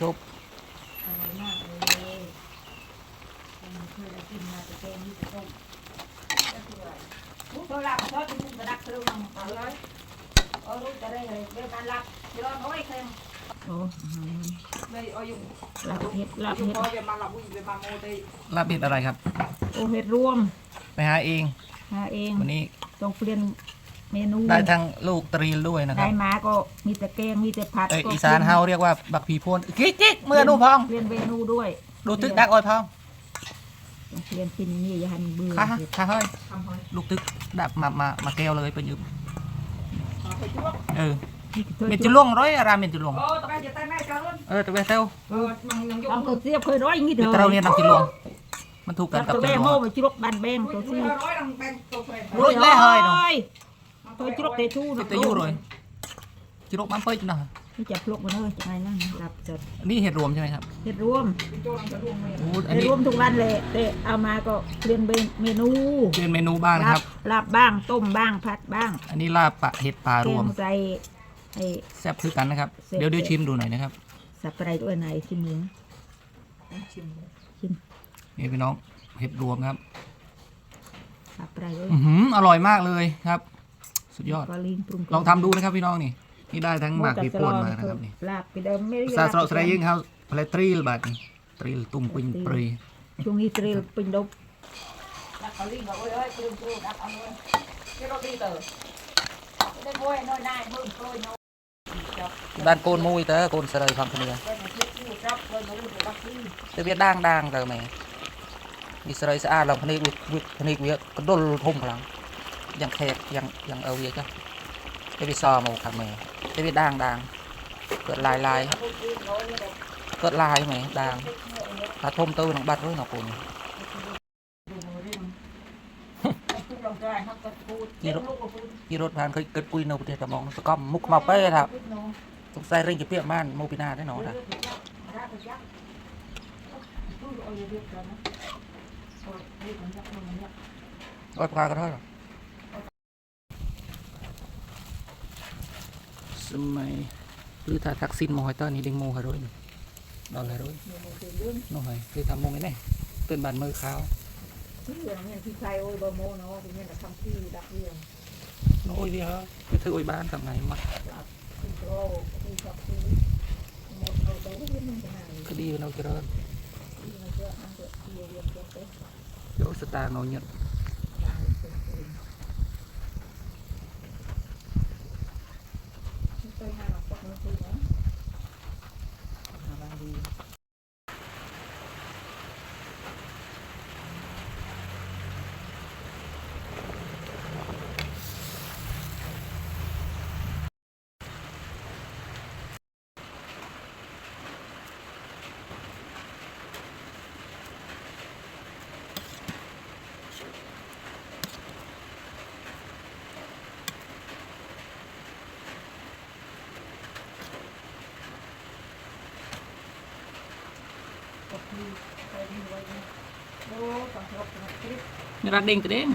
ชุบอร่อมากเลยเคยได้กินมาแต่แกงนี่แต่ต้ก็คือว่าลูกรับเพราะที่จะรักเรื่องมันเอเลยเอาลูกจะได้เลเรื่การรักเะร้อยเค็มโอ้เลยเอาอยู่ลาบเห็ดลาบเห็ดพอจะมาหลับวิ่งไปมาโมได้ลบเห็ดอะไรครับ โอเห็ดรวม ไปหาเอง หาเองวันนี้ต้องเปลี่ยน เมนูได้ทั้งลูกตรีลด้วยนะคได้รับมาก็มีแต่แกงมีแต่ผัดเอยก็อีสานเฮาเรียกว่าบักผีโพนกิ๊กกิ๊กเมื่อดูพองเปลี่ยนเมนูด้วยดูตึกดักอ้อยพองต้องเปลี่ยนกินนี่อย่าให้มันเบื่อค่ะเห็ดค่ะเฮ้ยทำ hơi ลูกตึกดับมามามาแก้วเลยไปยืม à, phải chuốc เออนี่คือเม็นจุล่วงร้อยอะไรเม็นจุล่วง ô tao bây giờ tay mẹ cho luôn เออตะเวเต้า ờ bằng nhằng ทำ dùng ตัวเสียบเคยร้อยอย่างนี้เถเตาอะเนี่ยนำจุล่วงมันถูกกันจับกับตัวจุแม่ล่วโม่งไปจุลกบันแบงตัว Ui, ซี่ ui, nói rằng bên tôi phải โอ้ยเลยเฮ้ย เนาะตัวจุลกเตชูติดแต่ยู่เลยจุล่วงมันเปิ้ลนะนี่จับพลกมาเลยจังไงนั่งหลับจดอันนี้เห็ดรวมใช่ไหมครับเห็ดรวม Bên tôi làm cho luôn mày โอ้อันเห็ดนี้รวมทุกวันเลยแต่เอามาก็เปลี่ยนเมนูเป็นเมนูบ้างนะครับลาบบ้างต้มบ้างผัดบ้างอันนี้ลาบปะเห็ดปลารแกวมงใส่ไอ้ แซ่บคือกันนะครับแซ่บ เดี๋ยวเดี๋ยวชิมดูหน่อยนะครับสับอะไรด้วยไหนชิมเนื้อ chìm ชิมนี่พี่น้องเห็ดรวมครับสับอะไรด้วยอือหืออร่อยมากเลยครับ สุดยอด ก็ลิงปรุงลองทำดูนะครับพี่น้องนี่ นี่ได้ทั้งหมากผีป่วนมานะครับนี่ลาบไปเดิมไม่ได้ซาสโรสไลยิงครับพลตรีลบาดนี่ตรีลตุ้มปิงปรีช่วงนี้เตรียมปิงดบ đặt vào ly vào ơi ơi kêu kêu đặt vào luôn cái đó đi từ đây ngồi nơi này mừng tôi nó ด้านโกนมุยเตอโกนสไลฟังคนเดียว đây là chiếc như chóc đây nó được bác sĩ เตเวียด่างด่างเตอแม่มีสไลสะอาดลองพนิกวิวิพนิกเวียกระดลทุ่มพลัง ยังแขกยังยังเอาเวียจ้ะเตวิซอมาครับแม่เตเวียด่างด่างเกิดลายลายเกิดลายแม่ด่างถ้าทมเตอหนังบัดด้วยเนาะคุณ Cái lòng trai nó có phút Gì cái đó? lúc của phút ยี่รถผ่านเคยเกิดปุยนาะประเทศตมองสก้อมมุกมาเป้ครับ phút nó สงสัยเร่งจะเปรี้ยม่านโมปินาได้หนอนะ ra thì chắc tôi gọi là việc rồi nó rồi đi còn chắc không nhắc ร้อยปลากระเท่าหรอสมัยหรือถ้าทักซินโมไฮเตอร์นี่เด้งโมไฮโรยดอลไฮโรย nhiều người tiền lương โน่ไฮคือทำโมงไงเนี่ยเป็นบานมือขาว chứ là nhân khi khai ôi bờ mô nó thì nhân là thăm thi đặc biệt โอ้ยเดียวคือถือโอ้ยบ้านทำไงมา thì ô thì chọc thì một đầu tối biết mình thế nào ก็ดีเราเจริญ thì nó chưa ăn được nhiều việc cho tế โยสตาร์โนเนียินทางออกจากเมืองคืนแล้ว รักเด้งตัวเด้ง